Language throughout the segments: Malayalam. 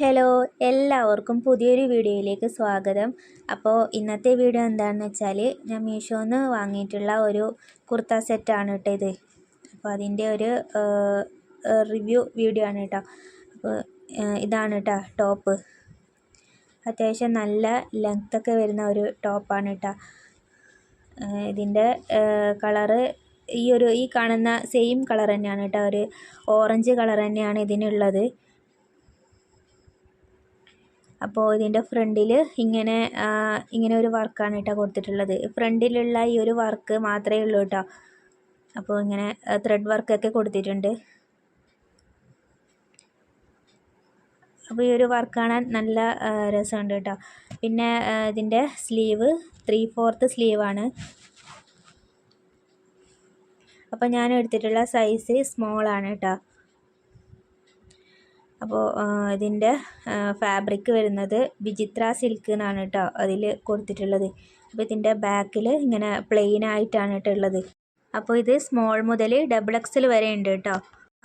ഹലോ എല്ലാവർക്കും പുതിയൊരു വീഡിയോയിലേക്ക് സ്വാഗതം. അപ്പോൾ ഇന്നത്തെ വീഡിയോ എന്താണെന്ന് വെച്ചാൽ ഞാൻ മീഷോന്ന് വാങ്ങിയിട്ടുള്ള ഒരു കുർത്ത സെറ്റാണ് കേട്ടോ ഇത്. അപ്പോൾ അതിന്റെ ഒരു റിവ്യൂ വീഡിയോ ആണ് കേട്ടോ. അപ്പോൾ ഇതാണ് കേട്ടോ ടോപ്പ്. അത്യാവശ്യം നല്ല ലെങ്ത്തൊക്കെ വരുന്ന ഒരു ടോപ്പാണ് കേട്ടോ. ഇതിന്റെ കളറ് ഈ ഒരു ഈ കാണുന്ന സെയിം കളർ തന്നെയാണ് കേട്ടോ. ഒരു ഓറഞ്ച് കളർ തന്നെയാണ് ഇതിനുള്ളത്. അപ്പോൾ ഇതിന്റെ ഫ്രണ്ടിൽ ഇങ്ങനെ ഇങ്ങനെ ഒരു വർക്കാണ് കേട്ടോ കൊടുത്തിട്ടുള്ളത്. ഫ്രണ്ടിലുള്ള ഈ ഒരു വർക്ക് മാത്രമേ ഉള്ളൂ കേട്ടോ. അപ്പോൾ ഇങ്ങനെ ത്രെഡ് വർക്കൊക്കെ കൊടുത്തിട്ടുണ്ട്. അപ്പോൾ ഈ ഒരു വർക്ക് കാണാൻ നല്ല രസമുണ്ട് കേട്ടോ. പിന്നെ ഇതിന്റെ സ്ലീവ് ത്രീ ഫോർത്ത് സ്ലീവാണ് അപ്പോൾ ഞാൻ എടുത്തിട്ടുള്ള സൈസ് സ്മോളാണ് കേട്ടോ. അപ്പോൾ ഇതിന്റെ ഫാബ്രിക് വരുന്നത് വിചിത്ര സിൽക്ക് എന്നാണ് കേട്ടോ അതിൽ കൊടുത്തിട്ടുള്ളത്. അപ്പോൾ ഇതിന്റെ ബാക്കിൽ ഇങ്ങനെ പ്ലെയിൻ ആയിട്ടാണ് കേട്ടോ ഉള്ളത്. അപ്പോൾ ഇത് സ്മോൾ മുതൽ ഡബിൾ എക്സൽ വരെ ഉണ്ട് കേട്ടോ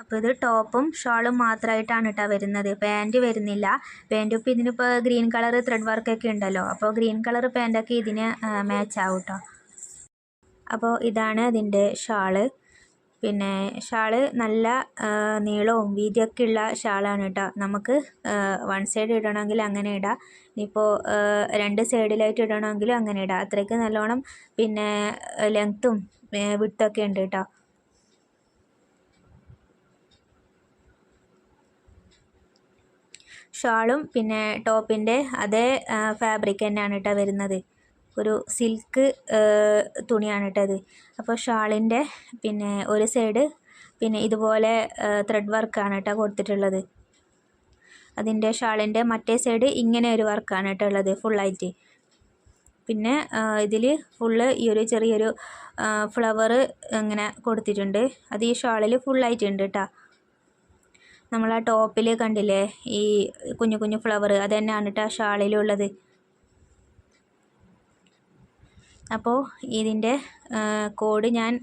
അപ്പോൾ ഇത് ടോപ്പും ഷോളും മാത്രമായിട്ടാണ് കേട്ടോ വരുന്നത്. പാന്റ് വരുന്നില്ല. പാന്റ് ഇപ്പോൾ ഇതിനിപ്പോൾ ഗ്രീൻ കളർ ത്രെഡ് വർക്കൊക്കെ ഉണ്ടല്ലോ അപ്പോൾ ഗ്രീൻ കളർ പാന്റൊക്കെ ഇതിന് മാച്ച് ആവും കേട്ടോ അപ്പോൾ ഇതാണ് അതിന്റെ ഷാൾ. പിന്നെ ഷാൾ നല്ല നീളവും വീതിയൊക്കെ ഉള്ള ഷാളാണ് കേട്ടോ നമുക്ക് വൺ സൈഡ് ഇടണമെങ്കിൽ അങ്ങനെ ഇടാം. ഇപ്പോൾ രണ്ട് സൈഡിലായിട്ട് ഇടണമെങ്കിലും അങ്ങനെ ഇടാം. അത്രയ്ക്ക് നല്ലോണം പിന്നെ ലെങ്ത്തും വിട്ടൊക്കെ ഉണ്ട് കേട്ടോ ഷാളും പിന്നെ ടോപ്പിന്റെ അതേ ഫാബ്രിക് തന്നെയാണ് കേട്ടോ വരുന്നത്. ഒരു സിൽക്ക് തുണിയാണ് കേട്ടോ അപ്പോൾ ഷാളിന്റെ പിന്നെ ഒരു സൈഡ് പിന്നെ ഇതുപോലെ ത്രെഡ് വർക്കാണ് കേട്ടോ കൊടുത്തിട്ടുള്ളത്. അതിന്റെ ഷാളിന്റെ മറ്റേ സൈഡ് ഇങ്ങനെ ഒരു വർക്കാണ് കേട്ടോ ഉള്ളത് ഫുള്ളായിട്ട് പിന്നെ ഇതിൽ ഫുള്ള് ഈ ഒരു ചെറിയൊരു ഫ്ലവർ ഇങ്ങനെ കൊടുത്തിട്ടുണ്ട്. അത് ഈ ഷാളിൽ ഫുള്ളായിട്ടുണ്ട് കേട്ടോ നമ്മൾ ആ ടോപ്പിൽ കണ്ടില്ലേ ഈ കുഞ്ഞു കുഞ്ഞു ഫ്ലവർ അത് തന്നെയാണ് കേട്ടോ ഷാളിലുള്ളത് അപ്പോൾ ഇതിന്റെ കോഡ് ഞാൻ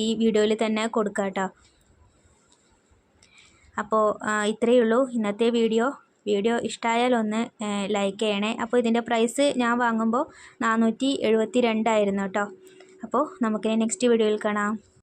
ഈ വീഡിയോയിൽ തന്നെ കൊടുക്കാം അപ്പോൾ ഇത്രയേ ഉള്ളൂ ഇന്നത്തെ വീഡിയോ. വീഡിയോ ഇഷ്ടമായാൽ ഒന്ന് ലൈക്ക് ചെയ്യണേ. അപ്പോൾ ഇതിന്റെ പ്രൈസ് ഞാൻ വാങ്ങുമ്പോൾ നാനൂറ്റി എഴുപത്തി രണ്ടായിരുന്നു കേട്ടോ. അപ്പോൾ നമുക്കിനി നെക്സ്റ്റ് വീഡിയോയിൽ കാണാം.